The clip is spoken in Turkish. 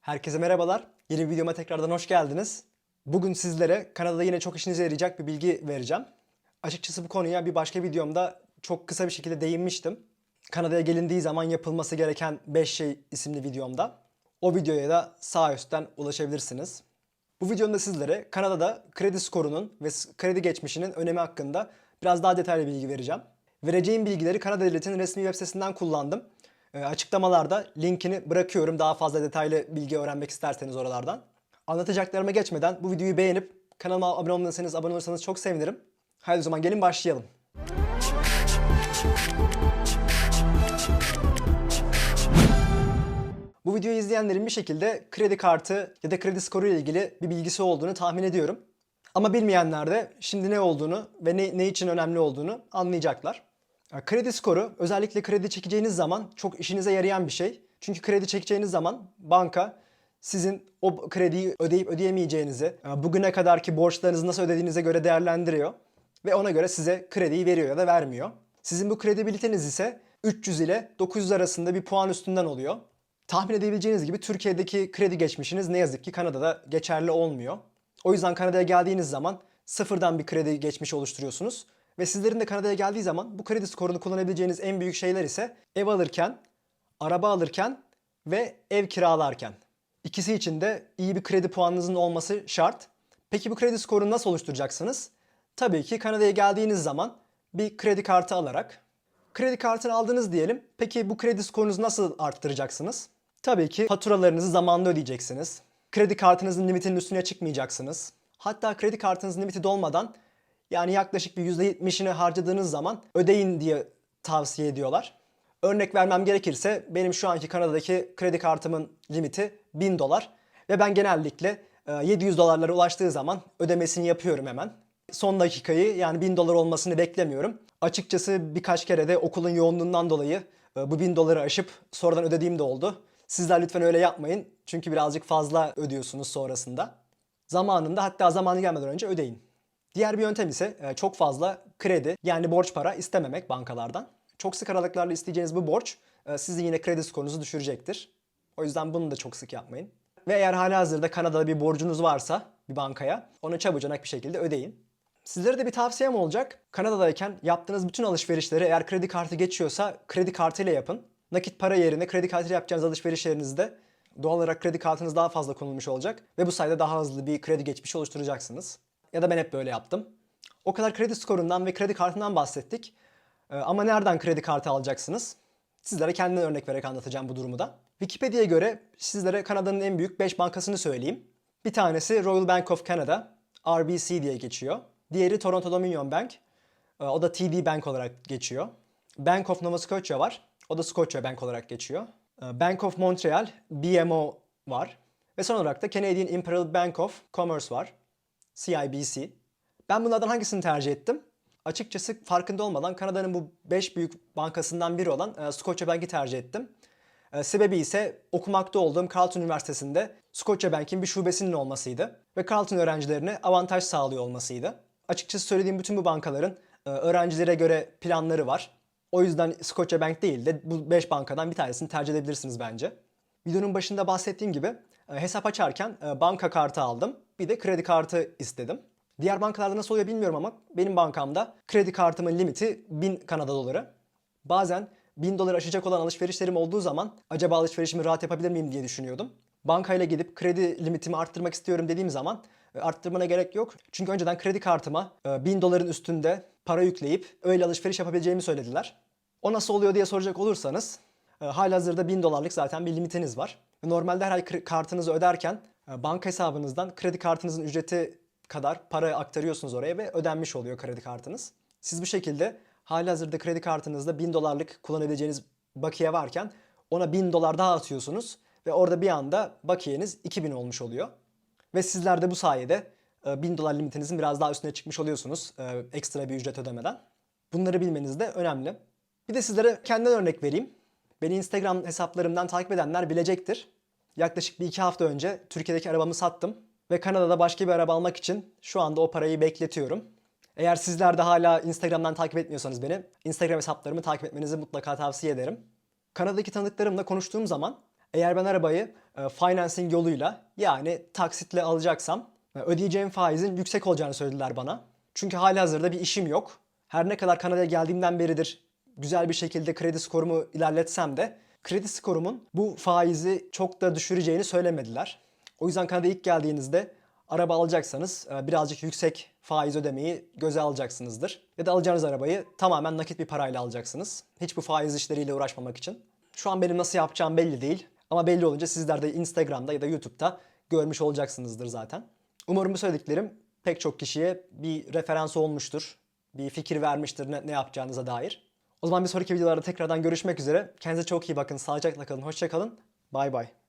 Herkese merhabalar. Yeni bir videoma tekrardan hoş geldiniz. Bugün sizlere Kanada'da yine çok işinize yarayacak bir bilgi vereceğim. Açıkçası bu konuya bir başka videomda çok kısa bir şekilde değinmiştim. Kanada'ya gelindiği zaman yapılması gereken 5 şey isimli videomda. O videoya da sağ üstten ulaşabilirsiniz. Bu videomda sizlere Kanada'da kredi skorunun ve kredi geçmişinin önemi hakkında biraz daha detaylı bilgi vereceğim. Vereceğim bilgileri Kanada Devleti'nin resmi web sitesinden kullandım. Ee, açıklamalarda linkini bırakıyorum daha fazla detaylı bilgi öğrenmek isterseniz oralardan. Anlatacaklarıma geçmeden bu videoyu beğenip kanalıma abone olmadıysanız abone olursanız çok sevinirim. Haydi o zaman gelin başlayalım. Bu videoyu izleyenlerin bir şekilde kredi kartı ya da kredi skoru ile ilgili bir bilgisi olduğunu tahmin ediyorum. Ama bilmeyenler de şimdi ne olduğunu ve ne, ne için önemli olduğunu anlayacaklar. Kredi skoru özellikle kredi çekeceğiniz zaman çok işinize yarayan bir şey. Çünkü kredi çekeceğiniz zaman banka sizin o krediyi ödeyip ödeyemeyeceğinizi, bugüne kadarki borçlarınızı nasıl ödediğinize göre değerlendiriyor. Ve ona göre size krediyi veriyor ya da vermiyor. Sizin bu kredibiliteniz ise 300 ile 900 arasında bir puan üstünden oluyor. Tahmin edebileceğiniz gibi Türkiye'deki kredi geçmişiniz ne yazık ki Kanada'da geçerli olmuyor. O yüzden Kanada'ya geldiğiniz zaman sıfırdan bir kredi geçmişi oluşturuyorsunuz. Ve sizlerin de Kanada'ya geldiği zaman bu kredi skorunu kullanabileceğiniz en büyük şeyler ise ev alırken, araba alırken ve ev kiralarken. İkisi için de iyi bir kredi puanınızın olması şart. Peki bu kredi skorunu nasıl oluşturacaksınız? Tabii ki Kanada'ya geldiğiniz zaman bir kredi kartı alarak. Kredi kartını aldınız diyelim. Peki bu kredi skorunuzu nasıl arttıracaksınız? Tabii ki faturalarınızı zamanında ödeyeceksiniz. Kredi kartınızın limitinin üstüne çıkmayacaksınız. Hatta kredi kartınızın limiti dolmadan yani yaklaşık bir %70'ini harcadığınız zaman ödeyin diye tavsiye ediyorlar. Örnek vermem gerekirse benim şu anki Kanada'daki kredi kartımın limiti 1000 dolar ve ben genellikle e, 700 dolarlara ulaştığı zaman ödemesini yapıyorum hemen. Son dakikayı yani 1000 dolar olmasını beklemiyorum. Açıkçası birkaç kere de okulun yoğunluğundan dolayı e, bu 1000 doları aşıp sonradan ödediğim de oldu. Sizler lütfen öyle yapmayın çünkü birazcık fazla ödüyorsunuz sonrasında. Zamanında hatta zamanı gelmeden önce ödeyin. Diğer bir yöntem ise e, çok fazla kredi yani borç para istememek bankalardan. Çok sık aralıklarla isteyeceğiniz bu borç e, sizin yine kredi skorunuzu düşürecektir. O yüzden bunu da çok sık yapmayın. Ve eğer halihazırda Kanada'da bir borcunuz varsa bir bankaya onu çabucanak bir şekilde ödeyin. Sizlere de bir tavsiyem olacak. Kanada'dayken yaptığınız bütün alışverişleri eğer kredi kartı geçiyorsa kredi kartıyla yapın. Nakit para yerine kredi kartıyla yapacağınız alışverişlerinizde doğal olarak kredi kartınız daha fazla konulmuş olacak ve bu sayede daha hızlı bir kredi geçmişi oluşturacaksınız. Ya da ben hep böyle yaptım. O kadar kredi skorundan ve kredi kartından bahsettik. Ee, ama nereden kredi kartı alacaksınız? Sizlere kendimden örnek vererek anlatacağım bu durumu da. Wikipedia'ya göre sizlere Kanada'nın en büyük 5 bankasını söyleyeyim. Bir tanesi Royal Bank of Canada, RBC diye geçiyor. Diğeri Toronto Dominion Bank, ee, o da TD Bank olarak geçiyor. Bank of Nova Scotia var, o da Scotia Bank olarak geçiyor. Ee, Bank of Montreal, BMO var. Ve son olarak da Canadian Imperial Bank of Commerce var. CIBC. Ben bunlardan hangisini tercih ettim? Açıkçası farkında olmadan Kanada'nın bu 5 büyük bankasından biri olan e, Scotia Bank'i tercih ettim. E, sebebi ise okumakta olduğum Carleton Üniversitesi'nde Scotia Bank'in bir şubesinin olmasıydı ve Carleton öğrencilerine avantaj sağlıyor olmasıydı. Açıkçası söylediğim bütün bu bankaların e, öğrencilere göre planları var. O yüzden Scotia Bank değil de bu 5 bankadan bir tanesini tercih edebilirsiniz bence. Videonun başında bahsettiğim gibi e, hesap açarken e, banka kartı aldım. Bir de kredi kartı istedim. Diğer bankalarda nasıl oluyor bilmiyorum ama benim bankamda kredi kartımın limiti 1000 Kanada doları. Bazen 1000 doları aşacak olan alışverişlerim olduğu zaman acaba alışverişimi rahat yapabilir miyim diye düşünüyordum. Bankayla gidip kredi limitimi arttırmak istiyorum dediğim zaman e, arttırmana gerek yok. Çünkü önceden kredi kartıma e, 1000 doların üstünde para yükleyip öyle alışveriş yapabileceğimi söylediler. O nasıl oluyor diye soracak olursanız halihazırda 1000 dolarlık zaten bir limitiniz var. Normalde her ay kartınızı öderken e, banka hesabınızdan kredi kartınızın ücreti kadar para aktarıyorsunuz oraya ve ödenmiş oluyor kredi kartınız. Siz bu şekilde halihazırda kredi kartınızda 1000 dolarlık kullanabileceğiniz bakiye varken ona 1000 dolar daha atıyorsunuz ve orada bir anda bakiyeniz 2000 olmuş oluyor. Ve sizler de bu sayede e, 1000 dolar limitinizin biraz daha üstüne çıkmış oluyorsunuz e, ekstra bir ücret ödemeden. Bunları bilmeniz de önemli. Bir de sizlere kendimden örnek vereyim. Beni Instagram hesaplarımdan takip edenler bilecektir. Yaklaşık bir iki hafta önce Türkiye'deki arabamı sattım. Ve Kanada'da başka bir araba almak için şu anda o parayı bekletiyorum. Eğer sizler de hala Instagram'dan takip etmiyorsanız beni, Instagram hesaplarımı takip etmenizi mutlaka tavsiye ederim. Kanada'daki tanıdıklarımla konuştuğum zaman Eğer ben arabayı e, financing yoluyla yani taksitle alacaksam e, ödeyeceğim faizin yüksek olacağını söylediler bana. Çünkü hali hazırda bir işim yok. Her ne kadar Kanada'ya geldiğimden beridir güzel bir şekilde kredi skorumu ilerletsem de kredi skorumun bu faizi çok da düşüreceğini söylemediler. O yüzden Kanada'ya ilk geldiğinizde araba alacaksanız e, birazcık yüksek faiz ödemeyi göze alacaksınızdır. Ya da alacağınız arabayı tamamen nakit bir parayla alacaksınız. Hiç bu faiz işleriyle uğraşmamak için. Şu an benim nasıl yapacağım belli değil. Ama belli olunca sizler de Instagram'da ya da YouTube'da görmüş olacaksınızdır zaten. Umarım bu söylediklerim pek çok kişiye bir referans olmuştur. Bir fikir vermiştir ne, ne yapacağınıza dair. O zaman bir sonraki videolarda tekrardan görüşmek üzere. Kendinize çok iyi bakın. Sağlıcakla kalın. Hoşça kalın. Bay bay.